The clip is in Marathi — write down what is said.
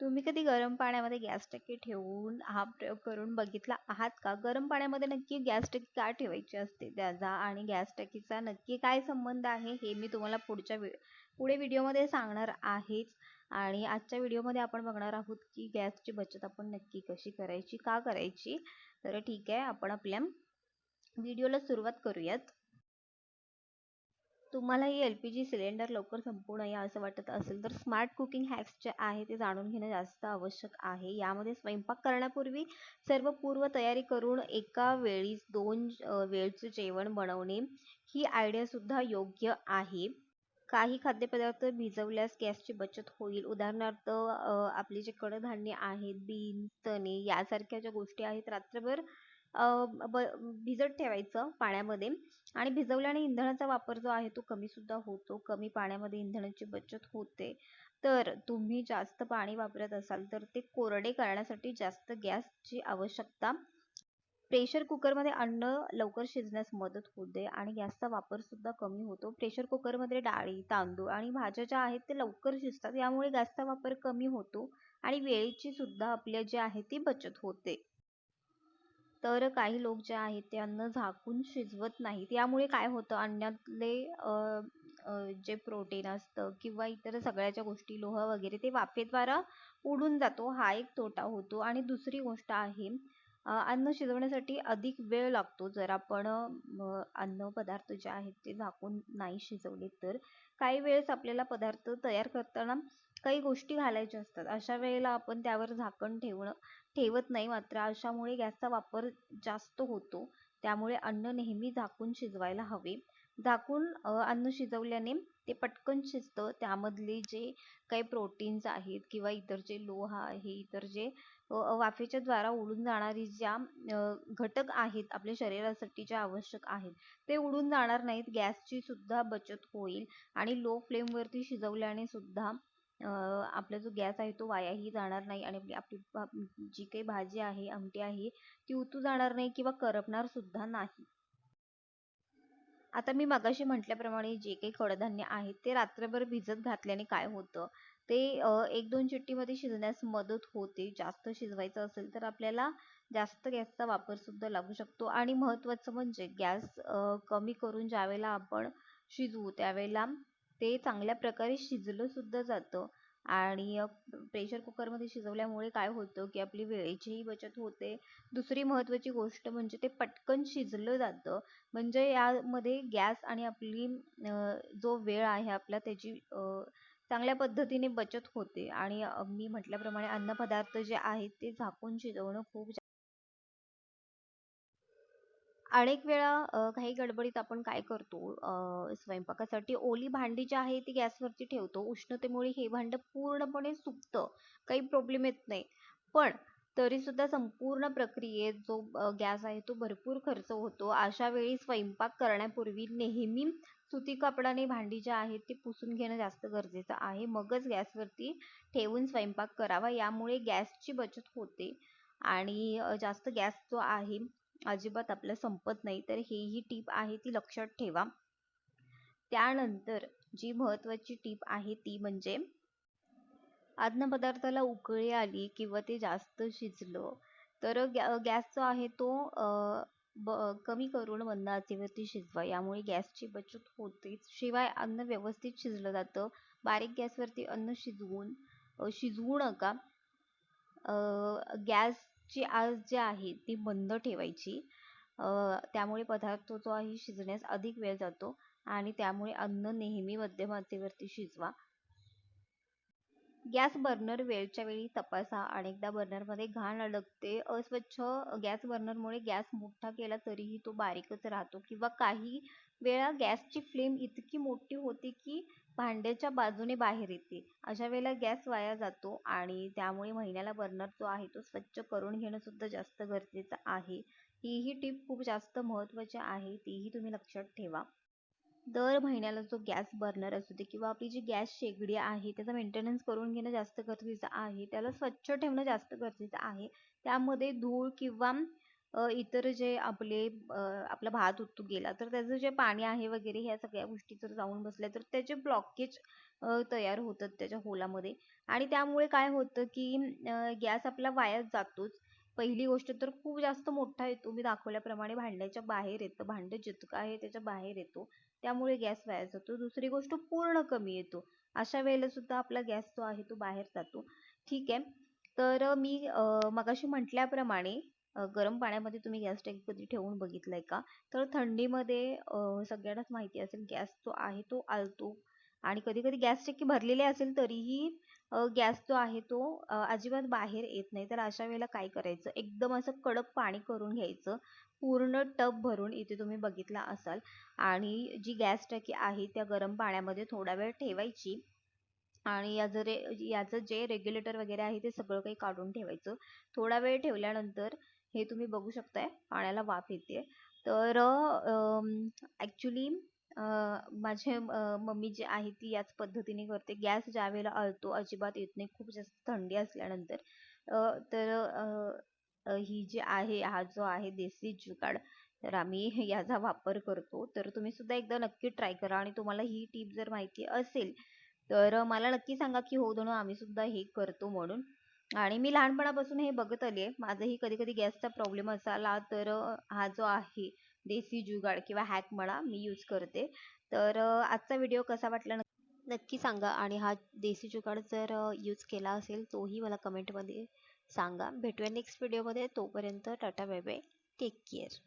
तुम्ही कधी गरम पाण्यामध्ये गॅस टाकी ठेवून हा प्रयोग करून बघितला आहात का? गरम पाण्यामध्ये नक्की गॅस टाकी का ठेवायची असते? त्याचा आणि गॅस टाकीचा नक्की काय संबंध आहे? हे मी तुम्हाला पुढच्या पुढे व्हिडिओमध्ये सांगणार आहेच. आणि आजच्या व्हिडिओमध्ये आपण बघणार आहोत की गॅसची बचत आपण नक्की कशी करायची का करायची? तर ठीक आहे आपण आपल्या व्हिडिओला सुरुवात करूयात. तुम्हाला ही एल पी जी सिलेंडर लवकर संपू नये असं वाटत असेल तर स्मार्ट कुकिंग हॅक्स जे आहे ते जाणून घेणं जास्त आवश्यक आहे. यामध्ये स्वयंपाक करण्यापूर्वी सर्व पूर्व तयारी करून एका वेळी दोन वेळचं जेवण बनवणे ही आयडियासुद्धा योग्य आहे. काही खाद्यपदार्थ भिजवल्यास गॅसची बचत होईल. उदाहरणार्थ आपली जे कडधान्य आहेत बीन्स चणे यासारख्या ज्या गोष्टी आहेत रात्रभर ब भिजत ठेवायचं पाण्यामध्ये आणि भिजवल्याने इंधनाचा वापर जो आहे तो कमीसुद्धा होतो. कमी पाण्यामध्ये इंधनाची बचत होते. तर तुम्ही जास्त पाणी वापरत असाल तर ते कोरडे करण्यासाठी जास्त गॅसची आवश्यकता. प्रेशर कुकरमध्ये अन्न लवकर शिजण्यास मदत होते आणि गॅसचा वापर सुद्धा कमी होतो. प्रेशर कुकरमध्ये डाळी तांदूळ आणि भाज्या ज्या आहेत ते लवकर शिजतात. यामुळे गॅसचा वापर कमी होतो आणि वेळेची सुद्धा आपल्या जी आहे ती बचत होते. तर काही लोक जे आहेत ते अन्न झाकून शिजवत नाहीत. यामुळे काय होतं? अन्नातले जे प्रोटीन असतं किंवा इतर सगळ्या गोष्टी लोह वगैरे ते वाफेद्वारा उडून जातो. हा एक तोटा होतो. आणि दुसरी गोष्ट आहे अन्न शिजवण्यासाठी अधिक वेळ लागतो. जर आपण अन्न पदार्थ जे आहेत ते झाकून नाही शिजवले तर. काही वेळेस आपल्याला पदार्थ तयार करताना काही गोष्टी घालायच्या असतात. अशा वेळेला आपण त्यावर झाकण ठेवणं ठेवत नाही मात्र अशामुळे गॅसचा वापर जास्त होतो. त्यामुळे अन्न नेहमी झाकून शिजवायला हवे. झाकून अन्न शिजवल्याने ते पटकन शिजतं. त्यामधले जे काही प्रोटीन्स आहेत किंवा इतर जे लोह आहे इतर जे वाफेच्या द्वारा उडून जाणारी ज्या घटक आहेत आपल्या शरीरासाठी जे आवश्यक आहेत ते उडून जाणार नाहीत. गॅसची सुद्धा बचत होईल आणि लो फ्लेमवरती शिजवल्याने सुद्धा आपला जो गॅस आहे तो वायाही जाणार नाही आणि आपली जी काही भाजी आहे आमटी आहे ती उतू जाणार नाही किंवा करपणार सुद्धा नाही. आता मी मगाशी म्हटल्याप्रमाणे जे काही कडधान्य आहेत ते रात्रभर भिजत घातल्याने काय होतं? ते एक दोन चिट्टीमध्ये शिजण्यास मदत होते. जास्त शिजवायचं असेल तर आपल्याला जास्त गॅसचा वापर सुद्धा लागू शकतो. आणि महत्त्वाचं म्हणजे गॅस कमी करून ज्यावेळेला आपण शिजवू त्यावेळेला ते चांगल्या प्रकारे शिजलं सुद्धा जातं. आणि प्रेशर कुकरमध्ये शिजवल्यामुळे काय होतं की आपली वेळेचीही बचत होते. दुसरी महत्त्वाची गोष्ट म्हणजे ते पटकन शिजलं जातं. म्हणजे यामध्ये गॅस आणि आपली जो वेळ आहे आपला त्याची चांगल्या पद्धतीने बचत होते. आणि मी म्हटल्याप्रमाणे अन्नपदार्थ जे आहेत ते झाकून शिजवणं खूप अनेक वेळा काही गडबडीत आपण काय करतो स्वयंपाकासाठी ओली भांडी जी आहे ती गॅसवरती ठेवतो. उष्णतेमुळे हे भांडं पूर्णपणे सुकतं. काही प्रॉब्लेम येत नाही. पण तरी सुद्धा संपूर्ण प्रक्रियेत जो गॅस आहे तो भरपूर खर्च होतो. अशा वेळी स्वयंपाक करण्यापूर्वी नेहमी सुती कापडाने भांडी जी आहेत ती पुसून घेणं जास्त गरजेचं आहे. मगच गॅसवरती ठेवून स्वयंपाक करावा. यामुळे गॅसची बचत होते आणि जास्त गॅस जो आहे अजिबात आपलं संपत नाही. तर ही ही टीप आहे ती लक्षात ठेवा. त्यानंतर जी महत्वाची टीप आहे ती म्हणजे अन्नपदार्थाला उकळी आली किंवा ते जास्त शिजलं तर गॅस जो आहे तो ब कमी करून मंद आचेवरती शिजवा. यामुळे गॅसची बचत होतेच. शिवाय अन्न व्यवस्थित शिजलं जातं. बारीक गॅसवरती अन्न शिजवून शिजवू नका. गॅस ची आज जी आहे ती मंद ठेवायची. त्यामुळे पदार्थ जो आहे शिजण्यास अधिक वेळ जातो आणि त्यामुळे अन्न नेहमी मध्यम आचेवरती शिजवा. गॅस बर्नर वेळच्या वेळी तपासा अनेकदा बर्नरमध्ये घाण अडकते अस्वच्छ गॅस बर्नरमुळे गॅस मोठा केला तरीही तो बारीकच राहतो किंवा काही वेळा गॅसची फ्लेम इतकी मोठी होते की भांड्याच्या बाजूने बाहेर येते. अशा वेळेला गॅस वाया जातो आणि त्यामुळे महिन्याला बर्नर जो आहे तो स्वच्छ करून घेणं सुद्धा जास्त गरजेचं आहे. ही ही टीप खूप जास्त महत्त्वाची आहे तीही तुम्ही लक्षात ठेवा. दर महिन्याला जो गॅस बर्नर असू दे किंवा आपली जी गॅस शेगडी आहे त्याचा मेंटेनन्स करून घेणं जास्त गरजेचं आहे त्याला स्वच्छ ठेवणं जास्त गरजेचं आहे त्यामध्ये धूळ किंवा इतर जे आपले आपला भात उतू गेला तर त्याचं जे पाणी आहे वगैरे ह्या सगळ्या गोष्टी जर जाऊन बसल्या तर त्याचे ब्लॉकेज तयार होतात त्याच्या होलामध्ये. आणि त्यामुळे काय होतं की गॅस आपला वायाच जातोच. पहिली गोष्ट तर खूप जास्त मोठा येतो मी दाखवल्याप्रमाणे भांड्याच्या बाहेर येतं. भांडं जितकं आहे त्याच्या बाहेर येतो. त्यामुळे गॅस वाया जातो. दुसरी गोष्ट पूर्ण कमी येतो. अशा वेळेला सुद्धा आपला गॅस जो आहे तो बाहेर जातो. ठीक आहे. तर मी मगाशी म्हटल्याप्रमाणे गरम पाण्यामध्ये तुम्ही गॅस टँक कधी ठेवून बघितलंय का? तर थंडीमध्ये सगळ्यांनाच माहिती असेल गॅस जो आहे तो आलतो. आणि कधी कधी गॅस टाकी भरलेली असेल तरीही गॅस जो आहे तो अजिबात बाहेर येत नाही. तर अशा वेळेला काय करायचं? एकदम असं कडक पाणी करून घ्यायचं. पूर्ण टब भरून इथे तुम्ही बघितला असाल. आणि जी गॅस टाकी आहे त्या गरम पाण्यामध्ये थोडा वेळ ठेवायची. आणि याचं रे याचं जे रेग्युलेटर वगैरे आहे ते सगळं काही काढून ठेवायचं. थोडा वेळ ठेवल्यानंतर हे तुम्ही बघू शकताय. पाण्याला वाफ येते तर ॲक्च्युली माझे मम्मी जी आहे ती याच पद्धतीने करते. गॅस ज्यावेळेला आळतो अजिबात येत नाही. खूप जास्त थंडी असल्यानंतर. तर ही जी आहे हा जो आहे देसी जुगाड तर आम्ही याचा वापर करतो. तर तुम्ही सुद्धा एकदा नक्की ट्राय करा आणि तुम्हाला ही टीप जर माहिती असेल तर मला नक्की सांगा की हो दोन आम्ही सुद्धा हे करतो म्हणून. आणि मी लहानपणापासून हे बघत आली आहे माझंही कधी कधी गॅसचा प्रॉब्लेम असाला तर हा जो आहे देसी जुगाड किंवा हॅक म्हणा मी यूज करते. तर आजचा व्हिडिओ कसा वाटला नक्की सांगा आणि हा देसी जुगाड जर यूज केला असेल तोही मला कमेंटमध्ये सांगा. भेटूया नेक्स्ट व्हिडिओमध्ये तोपर्यंत tata bye bye. Take care